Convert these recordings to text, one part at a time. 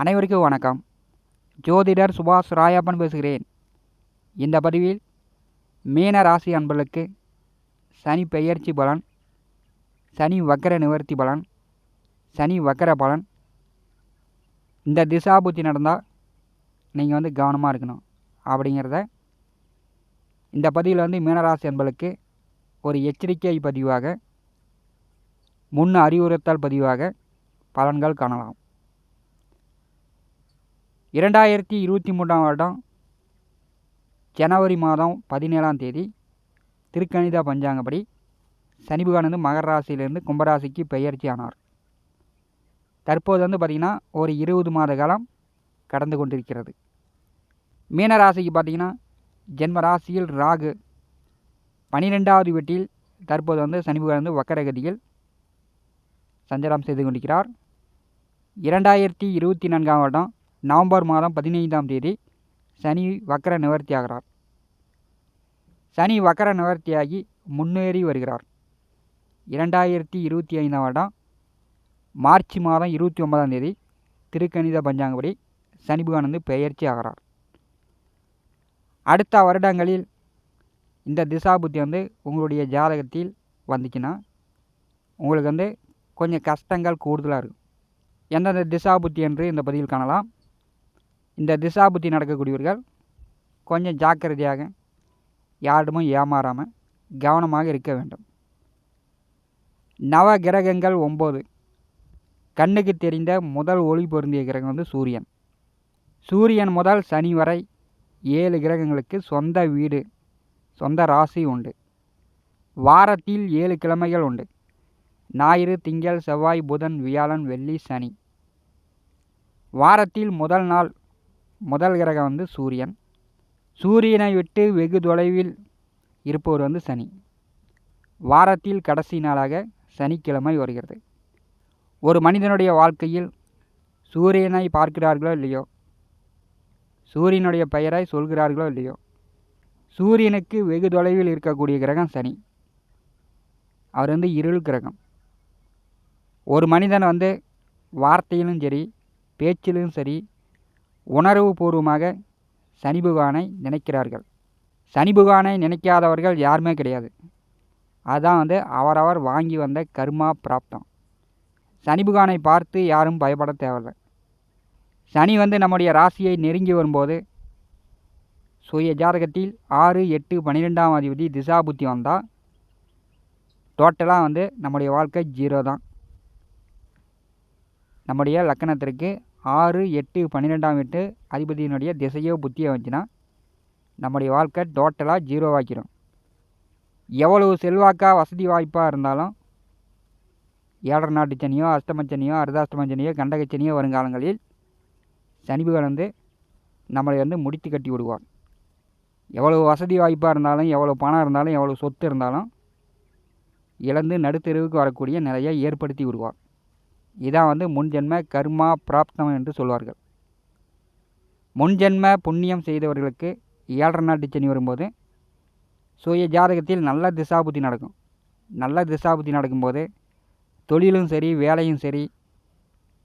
அனைவருக்கும் வணக்கம். ஜோதிடர் சுபாஷ் ராயப்பன் பேசுகிறேன். இந்த பதிவில் மீன ராசி அன்பர்களுக்கு சனி பெயர்ச்சி பலன் சனி வக்கர நிவர்த்தி பலன் சனி வக்கர பலன். இந்த திசாபுத்தி நடந்தால் நீங்கள் வந்து கவனமாக இருக்கணும் அப்படிங்கிறத இந்த பதிவில் வந்து மீனராசி அன்பர்களுக்கு ஒரு எச்சரிக்கை பதிவாக முன் அறிவுறுத்தல் பதிவாக பலன்கள் காணலாம். இரண்டாயிரத்தி இருபத்தி மூன்றாம் வருடம் ஜனவரி மாதம் பதினேழாம் தேதி திருக்கணித பஞ்சாங்கப்படி சனி பகவான் வந்து மகர ராசியிலிருந்து கும்பராசிக்கு பெயர்ச்சி ஆனார் தற்போது வந்து பார்த்திங்கன்னா ஒரு இருபது மாத காலம் கடந்து கொண்டிருக்கிறது. மீன ராசிக்கு பார்த்திங்கன்னா ஜென்ம ராசியில் ராகு பனிரெண்டாவது வீட்டில் தற்போது வந்து சனி பகவான் வந்து வக்கரகதியில் சஞ்சாரம் செய்து கொண்டிருக்கிறார். இரண்டாயிரத்தி இருபத்தி நான்காம் வருடம் நவம்பர் மாதம் பதினைந்தாம் தேதி சனி வக்கர நிவர்த்தி ஆகிறார். சனி வக்கர நிவர்த்தியாகி முன்னேறி வருகிறார். இரண்டாயிரத்தி இருபத்தி ஐந்தாம் வருடம் மார்ச் மாதம் இருபத்தி ஒன்பதாம் தேதி திருக்கணித பஞ்சாங்கப்படி சனி பகவான் வந்து பெயர்ச்சி ஆகிறார். அடுத்த வருடங்களில் இந்த திசாபுத்தி வந்து உங்களுடைய ஜாதகத்தில் வந்துச்சுன்னா உங்களுக்கு வந்து கொஞ்சம் கஷ்டங்கள் கூடுதலாக இருக்கும். எந்தெந்த திசாபுத்தி என்று இந்த பதிவில் காணலாம். இந்த திசாபுத்தி நடக்கக்கூடியவர்கள் கொஞ்சம் ஜாக்கிரதையாக யாரிடமும் ஏமாறாமல் கவனமாக இருக்க வேண்டும். நவ கிரகங்கள் ஒம்பது. கண்ணுக்கு தெரிந்த முதல் ஒளி பொருந்திய கிரகம் வந்து சூரியன். சூரியன் முதல் சனி வரை ஏழு கிரகங்களுக்கு சொந்த வீடு சொந்த ராசி உண்டு. வாரத்தில் ஏழு கிழமைகள் உண்டு. ஞாயிறு திங்கள் செவ்வாய் புதன் வியாழன் வெள்ளி சனி. வாரத்தில் முதல் நாள் முதல் கிரகம் வந்து சூரியன். சூரியனை விட்டு வெகு தொலைவில் இருப்பவர் வந்து சனி. வாரத்தில் கடைசி நாளாக சனிக்கிழமை வருகிறது. ஒரு மனிதனுடைய வாழ்க்கையில் சூரியனை பார்க்கிறார்களோ இல்லையோ? சூரியனுடைய பெயரை சொல்கிறார்களோ இல்லையோ? சூரியனுக்கு வெகு தொலைவில் இருக்கக்கூடிய கிரகம் சனி. அவர் வந்து இருள் கிரகம். ஒரு மனிதன் வந்து வார்த்தையிலும் சரி பேச்சிலும் சரி உணர்வு பூர்வமாக சனி பகவானை நினைக்கிறார்கள். சனி பகவானை நினைக்காதவர்கள் யாருமே கிடையாது. அதுதான் வந்து அவரவர் வாங்கி வந்த கர்மா பிராப்தம். சனி பகவானை பார்த்து யாரும் பயப்பட தேவையில்லை. சனி வந்து நம்முடைய ராசியை நெருங்கி வரும்போது சுய ஜாதகத்தில் ஆறு எட்டு பன்னிரெண்டாம் அதிபதி திசாபுத்தி வந்தால் டோட்டலாக வந்து நம்முடைய வாழ்க்கை ஜீரோ தான் நம்முடைய லக்கணத்திற்கு ஆறு எட்டு பன்னிரெண்டாம் வீட்டு அதிபதியினுடைய திசையோ புத்தியோ வந்துச்சுன்னா நம்முடைய வாழ்க்கை டோட்டலாக ஜீரோவாக்கிடும் எவ்வளவு செல்வாக்காக வசதி வாய்ப்பாக இருந்தாலும் ஏழரை நாட்டு சனியோ அஷ்டமச்சனியோ அர்தாஷ்டமச்சனியோ கண்டகச்சனியோ வருங்காலங்களில் சனிபுகள் வந்து நம்மளை வந்து முடித்து கட்டி விடுவார். எவ்வளவு வசதி வாய்ப்பாக இருந்தாலும் எவ்வளோ பணம் இருந்தாலும் எவ்வளோ சொத்து இருந்தாலும் இழந்து நடுத்தெருவுக்கு வரக்கூடிய நிலையை ஏற்படுத்தி விடுவார். இதான் வந்து முன்ஜென்ம கர்மா பிராப்தம் என்று சொல்வார்கள். முன்ஜென்ம புண்ணியம் செய்தவர்களுக்கு ஏழரை நாட்டு சனி வரும்போது சுய ஜாதகத்தில் நல்ல திசாபுத்தி நடக்கும். நல்ல திசாபுத்தி நடக்கும்போது தொழிலும் சரி வேலையும் சரி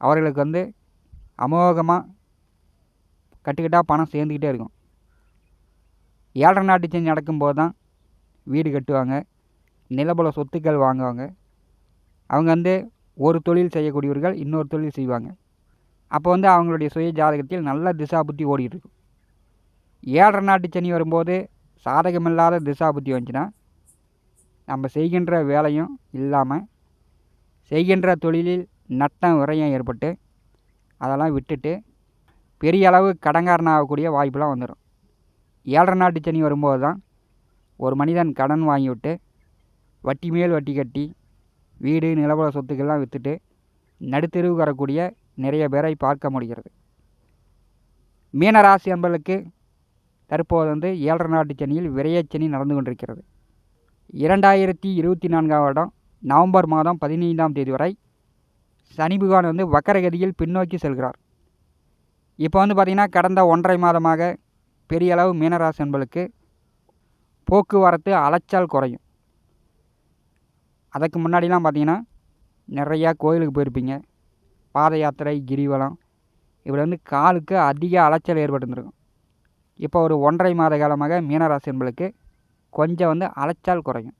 அவர்களுக்கு வந்து அமோகமாக கட்டுக்கட்டாக பணம் சேர்ந்துக்கிட்டே இருக்கும். ஏழரை நாட்டு சனி நடக்கும்போது தான் வீடு கட்டுவாங்க நிலபல சொத்துக்கள் வாங்குவாங்க. அவங்க வந்து ஒரு தொழில் செய்யக்கூடியவர்கள் இன்னொரு தொழில் செய்வாங்க. அப்போ வந்து அவங்களுடைய சுய ஜாதகத்தில் நல்ல திசா புத்தி ஓடிட்டு இருக்கும் ஏழரை நாட்டு சனி வரும்போது சாதகமில்லாத திசா புத்தி வந்துச்சுன்னா நம்ம செய்கின்ற வேலையும் இல்லாமல் செய்கின்ற தொழிலில் நட்டம் விரயம் ஏற்பட்டு அதெல்லாம் விட்டுட்டு பெரிய அளவு கடங்காரனாகக்கூடிய வாய்ப்பெலாம் வந்துடும் ஏழரை நாட்டு சனி வரும்போது தான் ஒரு மனிதன் கடன் வாங்கிவிட்டு வட்டி மேல் வட்டி கட்டி வீடு நிலவல சொத்துக்கள்லாம் விற்றுட்டு நடுத்தெருவுக்கு வரக்கூடிய நிறைய பேரை பார்க்க முடிகிறது. மீனராசி அம்பலுக்கு தற்போது வந்து ஏழரை நாட்டு சனியில் விரையச்சனி நடந்து கொண்டிருக்கிறது. இரண்டாயிரத்தி இருபத்தி நான்காம் வருடம் நவம்பர் மாதம் பதினைந்தாம் தேதி வரை சனி பகவான் வந்து வக்கரகதியில் பின்னோக்கி செல்கிறார். இப்போ வந்து பார்த்திங்கன்னா கடந்த ஒன்றரை மாதமாக பெரிய அளவு மீனராசி அன்பர்களுக்கு போக்குவரத்து அலைச்சல் குறையும். அதுக்கு முன்னாடிலாம் பார்த்தீங்கன்னா நிறையா கோயிலுக்கு போயிருப்பீங்க. பாத யாத்திரை கிரிவலம் இப்படி வந்து காலுக்கு அதிக அலைச்சல் ஏற்பட்டுருக்கும் இப்போ ஒரு ஒன்றரை மாத காலமாக மீனராசி என்பளுக்கு கொஞ்சம் வந்து அலைச்சல் குறையும்.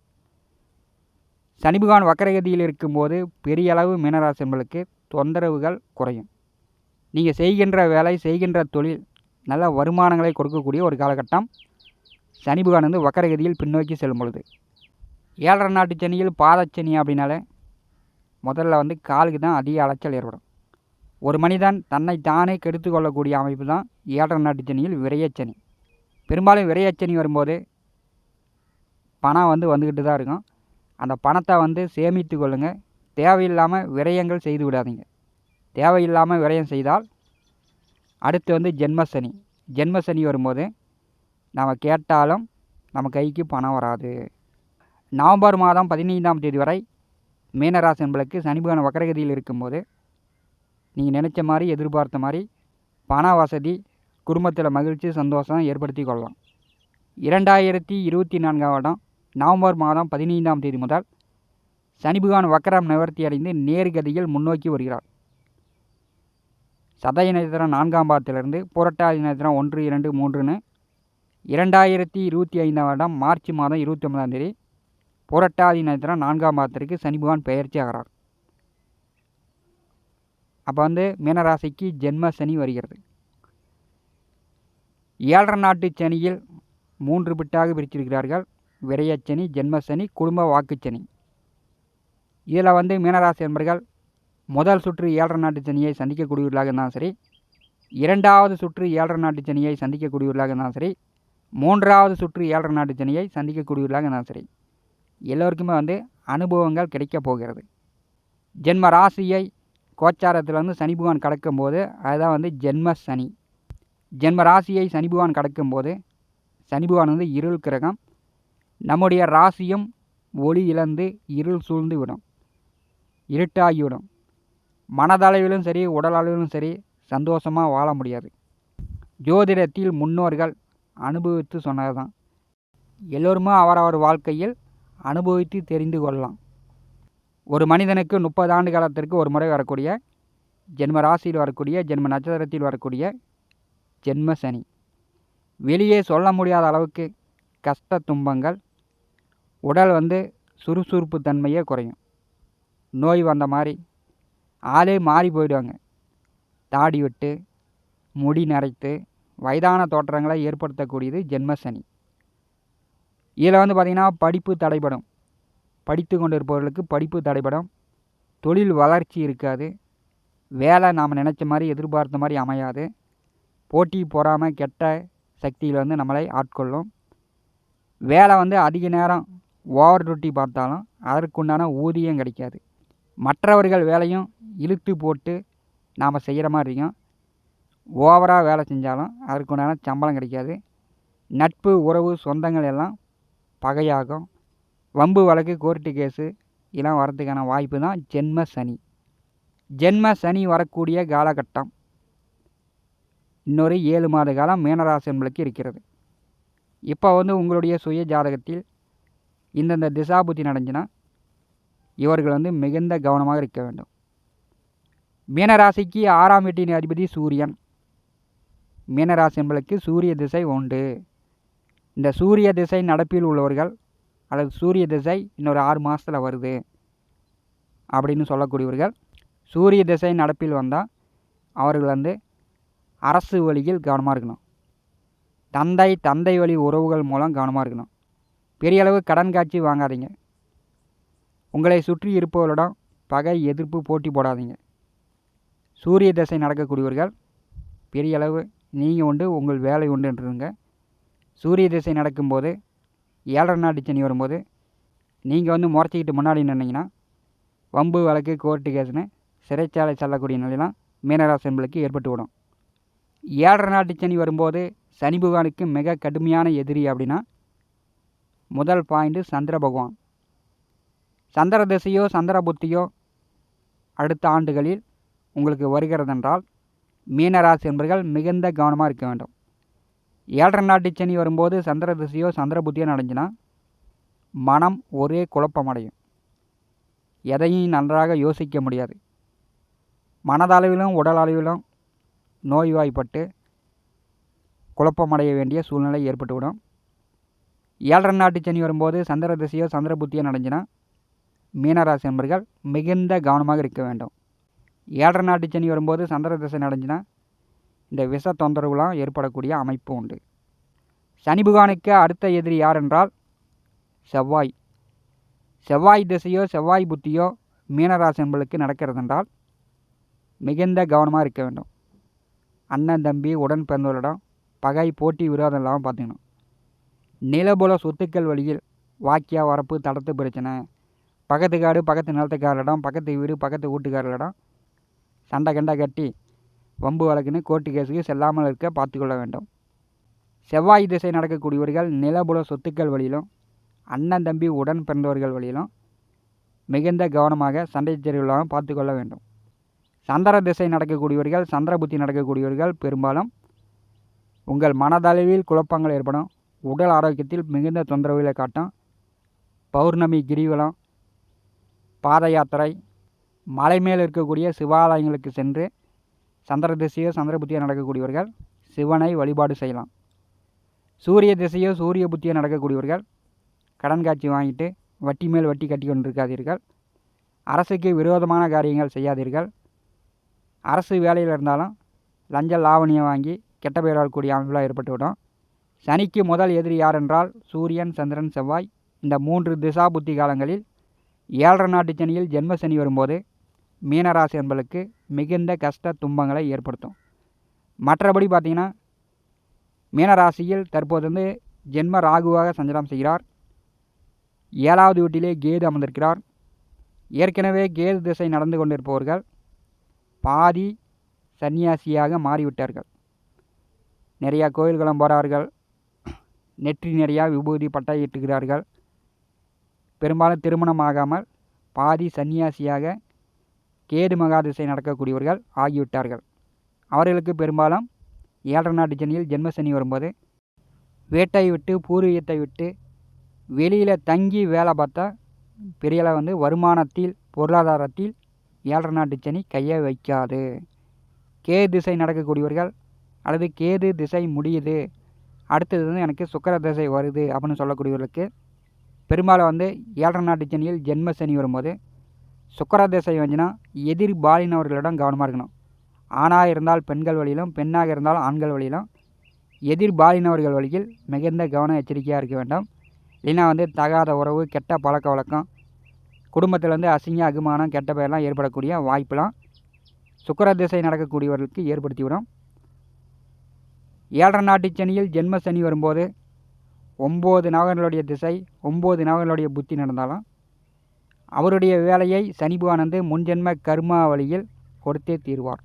சனிபகவான் வக்கரகதியில் இருக்கும்போது பெரிய அளவு மீனராசி என்பளுக்கு தொந்தரவுகள் குறையும். நீங்கள் செய்கின்ற வேலை செய்கின்ற தொழில் நல்ல வருமானங்களை கொடுக்கக்கூடிய ஒரு காலகட்டம் சனிபகவான் வந்து வக்கரகதியில் பின்னோக்கி செல்லும் பொழுது. ஏழரை நாட்டு சனியில் பாதச்சனி அப்படின்னாலே முதல்ல வந்து காலுக்கு தான் அதிக அலைச்சல் ஏற்படும். ஒரு மனிதன் தன்னை தானே கெடுத்து கொள்ளக்கூடிய அமைப்பு தான் ஏழரை நாட்டு சனியில் விரையச்சனி பெரும்பாலும் விரையச்சனி வரும்போது பணம் வந்து வந்துக்கிட்டு தான் இருக்கும். அந்த பணத்தை வந்து சேமித்து கொள்ளுங்கள் தேவையில்லாமல் விரயங்கள் செய்து விடாதீங்க. தேவையில்லாமல் விரயம் செய்தால் அடுத்து வந்து ஜென்மசனி. ஜென்மசனி வரும்போது நம்ம கேட்டாலும் நம்ம கைக்கு பணம் வராது. நவம்பர் மாதம் பதினைந்தாம் தேதி வரை மீனராசி என்பளுக்கு சனி வக்கரகதியில் இருக்கும்போது நீங்கள் நினச்ச மாதிரி எதிர்பார்த்த மாதிரி பண வசதி குடும்பத்தில் மகிழ்ச்சி சந்தோஷம் ஏற்படுத்தி கொள்ளலாம். இரண்டாயிரத்தி இருபத்தி நான்காம் வருடம் நவம்பர் மாதம் பதினைந்தாம் தேதி முதல் சனிபகவான் வக்கரம் நிவர்த்தி அடைந்து நேர்கதியில் முன்னோக்கி வருகிறார். சதய நட்சத்திரம் நான்காம் பாதத்திலிருந்து புரட்டாதி நட்சத்திரம் ஒன்று இரண்டு மூன்றுன்னு இரண்டாயிரத்தி இருபத்தி ஐந்தாம் வருடம் மார்ச் மாதம் இருபத்தி ஒன்பதாம் தேதி புரட்டாதி நட்சத்திரம் நான்காம் பாதத்திற்கு சனி பகவான் பெயர்ச்சி ஆகிறார். அப்போ வந்து மீனராசிக்கு ஜென்ம சனி வருகிறது. ஏழரை நாட்டு சனியில் மூன்று பிட்டாக பிரிச்சிருக்கிறார்கள் விரையச்சனி ஜென்மசனி குடும்ப வாக்குச்சனி இதில் வந்து மீனராசி என்பர்கள் முதல் சுற்று ஏழரை நாட்டு சனியை சந்திக்கக்கூடியவர்களாக இருந்தாலும் சரி இரண்டாவது சுற்று ஏழரை நாட்டு சனியை சந்திக்கக்கூடியவர்களாக இருந்தாலும் சரி மூன்றாவது சுற்று ஏழரை நாட்டு சனியை சந்திக்கக்கூடியவர்களாக இருந்தாலும் சரி எல்லோருக்குமே வந்து அனுபவங்கள் கிடைக்கப் போகிறது. ஜென்ம ராசியை கோச்சாரத்தில் வந்து சனி பகவான் கடக்கும்போது அதுதான் வந்து ஜென்ம சனி. ஜென்ம ராசியை சனி பகவான் கடக்கும்போது சனி பகவான் வந்து இருள் கிரகம். நம்முடைய ராசியும் ஒளி இழந்து இருள் சூழ்ந்து விடும். இருட்டாகிவிடும். மனதளவிலும் சரி உடலளவிலும் சரி சந்தோஷமாக வாழ முடியாது. ஜோதிடத்தில் முன்னோர்கள் அனுபவித்து சொன்னது தான் எல்லோருமே அவரவர் வாழ்க்கையில் அனுபவித்து தெரிந்து கொள்ளலாம். ஒரு மனிதனுக்கு முப்பது ஆண்டு காலத்திற்கு ஒரு முறை வரக்கூடிய ஜென்ம ராசியில் வரக்கூடிய ஜென்ம நட்சத்திரத்தில் வரக்கூடிய ஜென்ம சனி. வெளியே சொல்ல முடியாத அளவுக்கு கஷ்ட துன்பங்கள் உடல் வந்து சுறுசுறுப்பு தன்மையே குறையும். நோய் வந்த மாதிரி ஆளே மாறி போயிடுவாங்க. தாடி விட்டு முடி நரைத்து வயதான தோற்றங்களை ஏற்படுத்தக்கூடியது ஜென்ம சனி. இதில் வந்து பார்த்திங்கன்னா படிப்பு தடைபடும். படித்து கொண்டு இருப்பவர்களுக்கு படிப்பு தடைபடும். தொழில் வளர்ச்சி இருக்காது. வேலை நாம் நினச்ச மாதிரி எதிர்பார்த்த மாதிரி அமையாது. போட்டி பொறாமல் கெட்ட சக்தியில் வந்து நம்மளை ஆட்கொள்ளும். வேலை வந்து அதிக நேரம் ஓவர் டியூட்டி பார்த்தாலும் அதற்குண்டான ஊதியம் கிடைக்காது. மற்றவர்கள் வேலையும் இழுத்து போட்டு நாம் செய்கிற மாதிரி இருக்கும். ஓவராக வேலை செஞ்சாலும் அதற்குண்டான சம்பளம் கிடைக்காது. நட்பு உறவு சொந்தங்கள் எல்லாம் பகையாகும். வம்பு வழக்கு கோர்ட்டு கேஸு இதெல்லாம் வரதுக்கான வாய்ப்பு தான் ஜென்ம சனி. ஜென்ம சனி வரக்கூடிய காலகட்டம் இன்னொரு ஏழு மாத காலம் மீனராசி என்பளுக்கு இருக்கிறது. இப்போ வந்து உங்களுடைய சுய ஜாதகத்தில் இந்தந்த திசாபுத்தி நடந்துச்சுன்னா இவர்கள் வந்து மிகுந்த கவனமாக இருக்க வேண்டும். மீனராசிக்கு ஆறாம் வீட்டின் அதிபதி சூரியன். மீனராசி என்பளுக்கு சூரிய திசை உண்டு. இந்த சூரிய திசை நடப்பில் உள்ளவர்கள் அல்லது சூரிய திசை இன்னொரு ஆறு மாதத்தில் வருது அப்படின்னு சொல்லக்கூடியவர்கள் சூரிய திசை நடப்பில் வந்தால் அவர்கள் வந்து அரசு வழியில் கவனமாக இருக்கணும். தந்தை தந்தை வழி உறவுகள் மூலம் கவனமாக இருக்கணும். பெரிய அளவு கடன் காட்சி வாங்காதீங்க. உங்களை சுற்றி இருப்பவர்களிடம் பகை எதிர்ப்பு போட்டி போடாதீங்க. சூரிய திசை நடக்கக்கூடியவர்கள் பெரிய அளவு நீங்கள் உண்டு உங்கள் வேலை உண்டுன்றதுங்க சூரிய திசை நடக்கும்போது ஏழரை நாட்டு சனி வரும்போது நீங்கள் வந்து முறைச்சிக்கிட்டு முன்னாடி நின்னீங்கன்னா வம்பு வழக்கு கோர்ட்டு கேஸ்னு சிறைச்சாலை செல்லக்கூடிய நிலையெல்லாம் மீனராசன்களுக்கு ஏற்பட்டு விடும். ஏழரை நாட்டு சனி வரும்போது சனி பகவானுக்கு மிக கடுமையான எதிரி அப்படின்னா முதல் பாயிண்ட்டு சந்திர பகவான். சந்திர திசையோ சந்திர புத்தியோ அடுத்த ஆண்டுகளில் உங்களுக்கு வருகிறதென்றால் மீனராசி என்பர்கள் மிகுந்த கவனமாக இருக்க வேண்டும். ஏழரை நாட்டு சனி வரும்போது சந்திர திசையோ சந்திர புத்தியோ நடந்துச்சுன்னா மனம் ஒரே குழப்பமடையும். எதையும் நன்றாக யோசிக்க முடியாது. மனதளவிலும் உடல் அளவிலும் நோய்வாய்ப்பட்டு குழப்பமடைய வேண்டிய சூழ்நிலை ஏற்பட்டுவிடும். ஏழரை நாட்டு சனி வரும்போது சந்திர திசையோ சந்திர புத்தியோ நடந்துச்சுன்னா மீனராசி நண்பர்கள் மிகுந்த கவனமாக இருக்க வேண்டும். ஏழரை நாட்டு சனி வரும்போது சந்திர திசை நடந்துச்சுன்னா இந்த விஷ தொந்தரவுலாம் ஏற்படக்கூடிய அமைப்பு உண்டு. சனிபகானுக்கு அடுத்த எதிரி யார் என்றால் செவ்வாய். செவ்வாய் திசையோ செவ்வாய் புத்தியோ மீனராசி என்பளுக்கு நடக்கிறது என்றால் மிகுந்த கவனமாக இருக்க வேண்டும். அண்ணன் தம்பி உடன் பிறந்தவரிடம் பகை போட்டி விரோதம் இல்லாமல் பார்த்துக்கணும். நிலபுல சொத்துக்கள் வழியில் வாக்கியா வரப்பு தடத்து பிரச்சனை. பக்கத்து காடு பக்கத்து நிலத்துக்காரரிடம் பக்கத்து வீடு பக்கத்து வீட்டுக்காரரிடம் சண்டை கண்டை கட்டி வம்பு வழக்குன்னு கோர்ட்டு கேஸுக்கு செல்லாமல் இருக்க பார்த்துக்கொள்ள வேண்டும். செவ்வாய் திசை நடக்கக்கூடியவர்கள் நிலபுல சொத்துக்கள் வழியிலும் அண்ணன் தம்பி உடன் பிறந்தவர்கள் வழியிலும் மிகுந்த கவனமாக சண்டை தெரிவில்லாமல் பார்த்துக்கொள்ள வேண்டும். சந்திர திசை நடக்கக்கூடியவர்கள் சந்திர புத்தி நடக்கக்கூடியவர்கள் பெரும்பாலும் உங்கள் மனதளவில் குழப்பங்கள் ஏற்படும். உடல் ஆரோக்கியத்தில் மிகுந்த தொந்தரவுகளை காட்டும். பௌர்ணமி கிரிவலம் பாத யாத்திரை மலை மேல் இருக்கக்கூடிய சிவாலயங்களுக்கு சென்று சந்திர திசையோ சந்திர புத்தியோ நடக்கக்கூடியவர்கள் சிவனை வழிபாடு செய்யலாம். சூரிய திசையோ சூரிய புத்தியோ நடக்கக்கூடியவர்கள் கடன் காட்சி வாங்கிட்டு வட்டி மேல் வட்டி கட்டி கொண்டிருக்காதீர்கள். அரசுக்கு விரோதமான காரியங்கள் செய்யாதீர்கள். அரசு வேலையில் இருந்தாலும் லஞ்ச லாவணியம் வாங்கி கெட்ட பெயர் வரக்கூடிய அமைப்பெலாம் ஏற்பட்டுவிடும். சனிக்கு முதல் எதிரி யார் என்றால் சூரியன் சந்திரன் செவ்வாய். இந்த மூன்று திசா புத்தி காலங்களில் ஏழரை நாட்டு சனியில் ஜென்ம சனி வரும்போது மீனராசி என்பளுக்கு மிகுந்த கஷ்ட துன்பங்களை ஏற்படுத்தும். மற்றபடி பார்த்திங்கன்னா மீனராசியில் தற்போது வந்து ஜென்ம ராகுவாக சஞ்சலம் செய்கிறார். ஏழாவது வீட்டிலே கேது அமர்ந்திருக்கிறார். ஏற்கனவே கேது திசை நடந்து கொண்டிருப்பவர்கள் பாதி சன்னியாசியாக மாறிவிட்டார்கள். நிறையா கோயில்களும் போகிறார்கள் நெற்றி நிறையா விபூதி பட்டாயிட்டுகிறார்கள் பெரும்பாலும் திருமணம் ஆகாமல் பாதி சன்னியாசியாக கேது மகாதிசை நடக்கக்கூடியவர்கள் ஆகிவிட்டார்கள். அவர்களுக்கு பெரும்பாலும் ஏழரை நாட்டு சனியில் ஜென்ம சனி வரும்போது வேட்டை விட்டு பூர்வீகத்தை விட்டு வெளியில் தங்கி வேலை பார்த்தா பெரியளவு வந்து வருமானத்தில் பொருளாதாரத்தில் ஏழரை நாட்டு சனி கையை வைக்காது. கேது திசை நடக்கக்கூடியவர்கள் அல்லது கேது திசை முடியுது அடுத்தது வந்து எனக்கு சுக்கர திசை வருது அப்படின்னு சொல்லக்கூடியவர்களுக்கு பெரும்பாலும் வந்து ஏழரை நாட்டு சனியில் ஜென்ம சனி வரும்போது சுக்கர திசை வந்துன்னா எதிர் பாலினவர்களிடம் கவனமாக இருக்கணும். ஆணாக இருந்தால் பெண்கள் வழியிலும் பெண்ணாக இருந்தால் ஆண்கள் வழியிலும். எதிர் பாலினவர்கள் வழியில் மிகுந்த கவனம் எச்சரிக்கையாக இருக்க வேண்டும். இல்லைன்னா வந்து தகாத உறவு கெட்ட பழக்க வழக்கம் குடும்பத்தில் வந்து அசிங்க அகுமானம் கெட்ட பெயர்லாம் ஏற்படக்கூடிய வாய்ப்பெலாம் சுக்கர திசை நடக்கக்கூடியவர்களுக்கு ஏற்படுத்திவிடும். ஏழரை நாட்டு சனியில் ஜென்ம சனி வரும்போது ஒம்பது நவகர்களுடைய திசை ஒம்பது நவகர்களுடைய புத்தி நடந்தாலும் அவருடைய வேலையை சனிபுவானந்து முன்ஜென்ம கர்மா வழியில் கொடுத்தே தீர்வார்.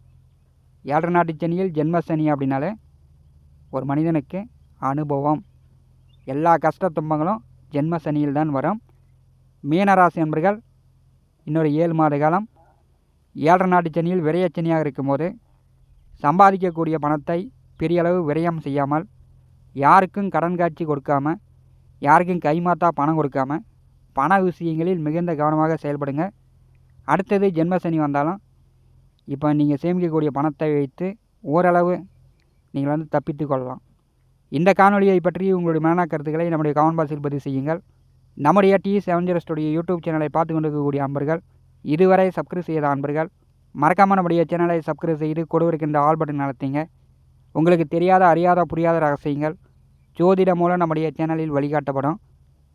ஏழரை நாட்டு சனியில் ஜென்ம சனி அப்படின்னாலே ஒரு மனிதனுக்கு அனுபவம். எல்லா கஷ்ட துன்பங்களும் ஜென்ம சனியில் தான் வரும். மீனராசி நண்பர்கள் இன்னொரு ஏழு மாத காலம் ஏழரை நாட்டு சனியில் விரையச்சனியாக இருக்கும்போது சம்பாதிக்கக்கூடிய பணத்தை பெரிய அளவு விரயம் செய்யாமல் யாருக்கும் கடன் காட்சி கொடுக்காம யாருக்கும் கைமாத்தா பணம் கொடுக்காம பண விஷயங்களில் மிகுந்த கவனமாக செயல்படுங்க. அடுத்தது ஜென்மசனி வந்தாலும் இப்போ நீங்கள் சேமிக்கக்கூடிய பணத்தை வைத்து ஓரளவு நீங்கள் வந்து தப்பித்து கொள்ளலாம். இந்த காணொலியை பற்றி உங்களுடைய மன கருத்துக்களை நம்முடைய கமெண்ட் பாக்ஸில் பதிவு செய்யுங்கள். நம்முடைய T seven zero studio YouTube சேனலை பார்த்து கொண்டிருக்கக்கூடிய அன்பர்கள் இதுவரை சப்ஸ்கிரைப் செய்த அன்பர்கள் மறக்காமல் நம்முடைய சேனலை சப்ஸ்கிரைப் செய்து கொடுவிருக்கின்ற ஆல் பட்டன் நடத்திங்க உங்களுக்கு தெரியாத அறியாத புரியாத ரகசியங்கள் ஜோதிடம் மூலம் நம்முடைய சேனலில் வழிகாட்டப்படும்.